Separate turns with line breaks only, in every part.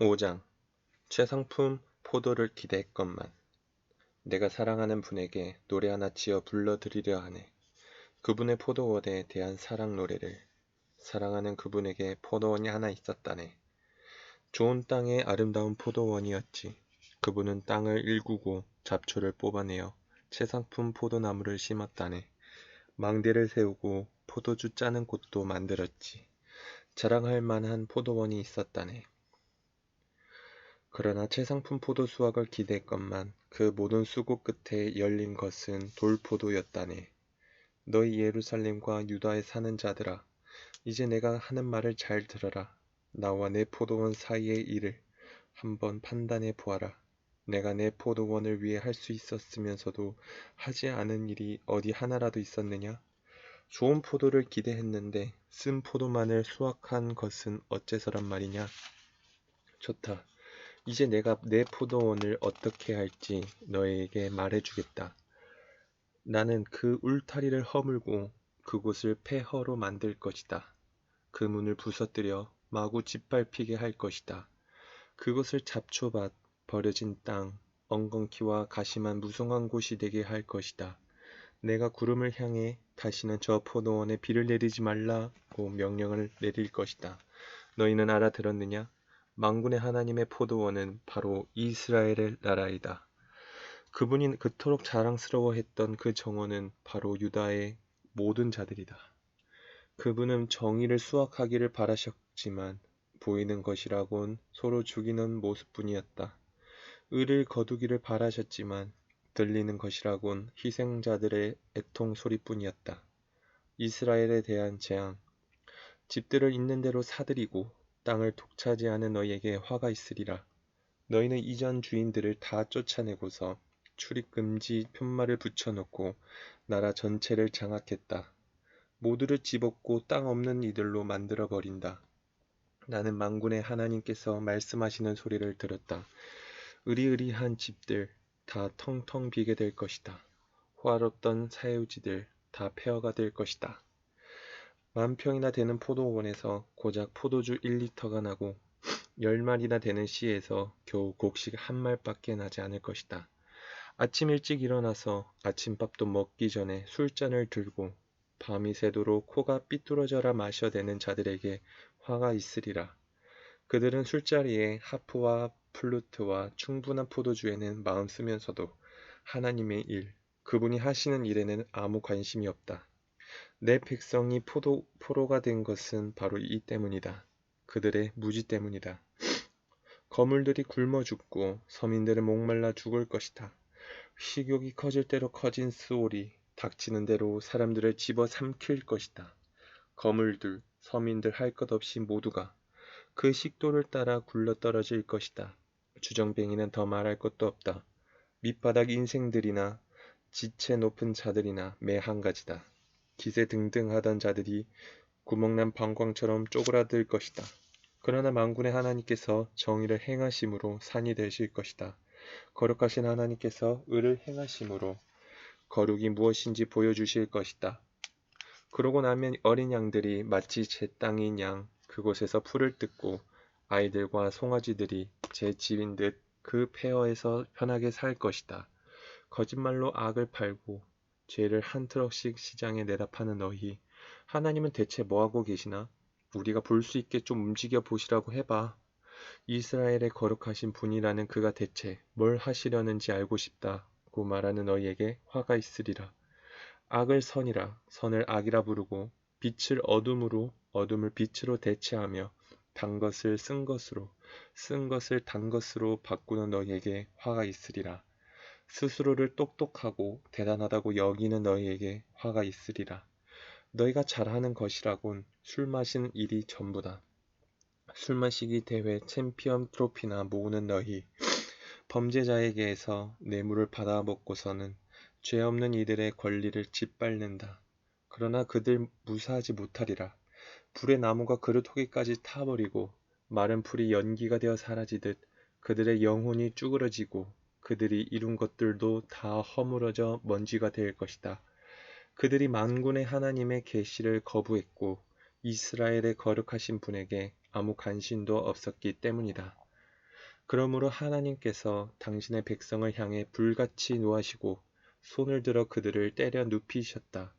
5장 최상품 포도를 기대했건만 내가 사랑하는 분에게 노래 하나 지어 불러드리려 하네. 그분의 포도원에 대한 사랑 노래를 사랑하는 그분에게 포도원이 하나 있었다네. 좋은 땅의 아름다운 포도원이었지. 그분은 땅을 일구고 잡초를 뽑아내어 최상품 포도나무를 심었다네. 망대를 세우고 포도주 짜는 곳도 만들었지. 자랑할 만한 포도원이 있었다네. 그러나 최상품 포도 수확을 기대했건만 그 모든 수고 끝에 열린 것은 돌포도였다네. 너희 예루살렘과 유다에 사는 자들아, 이제 내가 하는 말을 잘 들어라. 나와 내 포도원 사이의 일을 한번 판단해 보아라. 내가 내 포도원을 위해 할 수 있었으면서도 하지 않은 일이 어디 하나라도 있었느냐? 좋은 포도를 기대했는데 쓴 포도만을 수확한 것은 어째서란 말이냐? 좋다. 이제 내가 내 포도원을 어떻게 할지 너에게 말해주겠다. 나는 그 울타리를 허물고 그곳을 폐허로 만들 것이다. 그 문을 부서뜨려 마구 짓밟히게 할 것이다. 그곳을 잡초밭, 버려진 땅, 엉겅퀴와 가시만 무성한 곳이 되게 할 것이다. 내가 구름을 향해 다시는 저 포도원에 비를 내리지 말라고 명령을 내릴 것이다. 너희는 알아들었느냐? 망군의 하나님의 포도원은 바로 이스라엘의 나라이다. 그분이 그토록 자랑스러워했던 그 정원은 바로 유다의 모든 자들이다. 그분은 정의를 수확하기를 바라셨지만 보이는 것이라곤 서로 죽이는 모습뿐이었다. 의를 거두기를 바라셨지만 들리는 것이라곤 희생자들의 애통 소리뿐이었다. 이스라엘에 대한 재앙, 집들을 있는 대로 사들이고 땅을 독차지하는 너희에게 화가 있으리라. 너희는 이전 주인들을 다 쫓아내고서 출입금지 편말을 붙여놓고 나라 전체를 장악했다. 모두를 집었고 땅 없는 이들로 만들어 버린다. 나는 망군의 하나님께서 말씀하시는 소리를 들었다. 의리의리한 집들 다 텅텅 비게 될 것이다. 호화롭던 사유지들 다 폐허가 될 것이다. 만 평이나 되는 포도원에서 고작 포도주 1리터가 나고 열 마리나 되는 시에서 겨우 곡식 한 말밖에 나지 않을 것이다. 아침 일찍 일어나서 아침밥도 먹기 전에 술잔을 들고 밤이 새도록 코가 삐뚤어져라 마셔대는 자들에게 화가 있으리라. 그들은 술자리에 하프와 플루트와 충분한 포도주에는 마음 쓰면서도 하나님의 일, 그분이 하시는 일에는 아무 관심이 없다. 내 백성이 포도, 포로가 된 것은 바로 이 때문이다. 그들의 무지 때문이다. 거물들이 굶어 죽고 서민들은 목말라 죽을 것이다. 식욕이 커질 대로 커진 스올이 닥치는 대로 사람들을 집어 삼킬 것이다. 거물들, 서민들 할 것 없이 모두가 그 식도를 따라 굴러 떨어질 것이다. 주정뱅이는 더 말할 것도 없다. 밑바닥 인생들이나 지체 높은 자들이나 매 한 가지다. 기세 등등하던 자들이 구멍난 방광처럼 쪼그라들 것이다. 그러나 만군의 하나님께서 정의를 행하심으로 산이 되실 것이다. 거룩하신 하나님께서 의를 행하심으로 거룩이 무엇인지 보여주실 것이다. 그러고 나면 어린 양들이 마치 제 땅인 양 그곳에서 풀을 뜯고 아이들과 송아지들이 제 집인 듯 그 폐허에서 편하게 살 것이다. 거짓말로 악을 팔고 죄를 한 트럭씩 시장에 내다 파는 너희 하나님은 대체 뭐하고 계시나? 우리가 볼 수 있게 좀 움직여 보시라고 해봐. 이스라엘의 거룩하신 분이라는 그가 대체 뭘 하시려는지 알고 싶다고 말하는 너희에게 화가 있으리라. 악을 선이라 선을 악이라 부르고 빛을 어둠으로 어둠을 빛으로 대체하며 단 것을 쓴 것으로 쓴 것을 단 것으로 바꾸는 너희에게 화가 있으리라. 스스로를 똑똑하고 대단하다고 여기는 너희에게 화가 있으리라. 너희가 잘하는 것이라곤 술 마시는 일이 전부다. 술 마시기 대회 챔피언 트로피나 모으는 너희. 범죄자에게서 뇌물을 받아 먹고서는 죄 없는 이들의 권리를 짓밟는다. 그러나 그들 무사하지 못하리라. 불의 나무가 그릇 호기까지 타버리고 마른 풀이 연기가 되어 사라지듯 그들의 영혼이 쭈그러지고 그들이 이룬 것들도 다 허물어져 먼지가 될 것이다. 그들이 만군의 하나님의 계시를 거부했고 이스라엘의 거룩하신 분에게 아무 관심도 없었기 때문이다. 그러므로 하나님께서 당신의 백성을 향해 불같이 노하시고 손을 들어 그들을 때려 눕히셨다.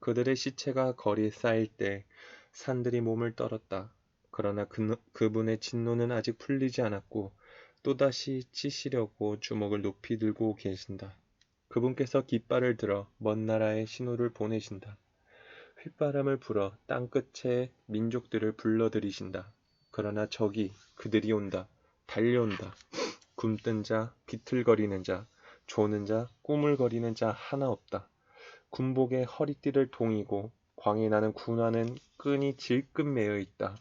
그들의 시체가 거리에 쌓일 때 산들이 몸을 떨었다. 그러나 그, 그분의 진노는 아직 풀리지 않았고 또다시 치시려고 주먹을 높이 들고 계신다. 그분께서 깃발을 들어 먼 나라에 신호를 보내신다. 휘바람을 불어 땅끝에 민족들을 불러들이신다. 그러나 적이 그들이 온다. 달려온다. 굶뜬 자, 비틀거리는 자, 조는 자, 꾸물거리는 자 하나 없다. 군복에 허리띠를 동이고 광이 나는 군화는 끈이 질끈 매여 있다.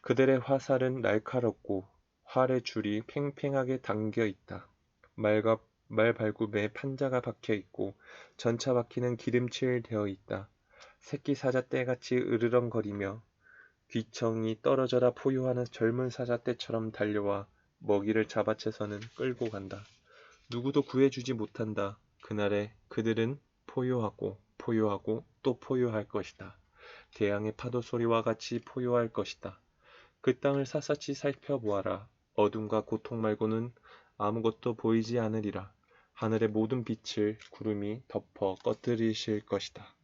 그들의 화살은 날카롭고 활의 줄이 팽팽하게 당겨 있다. 말과 말 발굽에 판자가 박혀 있고 전차 바퀴는 기름칠 되어 있다. 새끼 사자 떼같이 으르렁거리며 귀청이 떨어져라 포효하는 젊은 사자 떼처럼 달려와 먹이를 잡아채서는 끌고 간다. 누구도 구해주지 못한다. 그날에 그들은 포효하고 포효하고 또 포효할 것이다. 대양의 파도 소리와 같이 포효할 것이다. 그 땅을 샅샅이 살펴보아라. 어둠과 고통 말고는 아무것도 보이지 않으리라. 하늘의 모든 빛을 구름이 덮어 꺼뜨리실 것이다.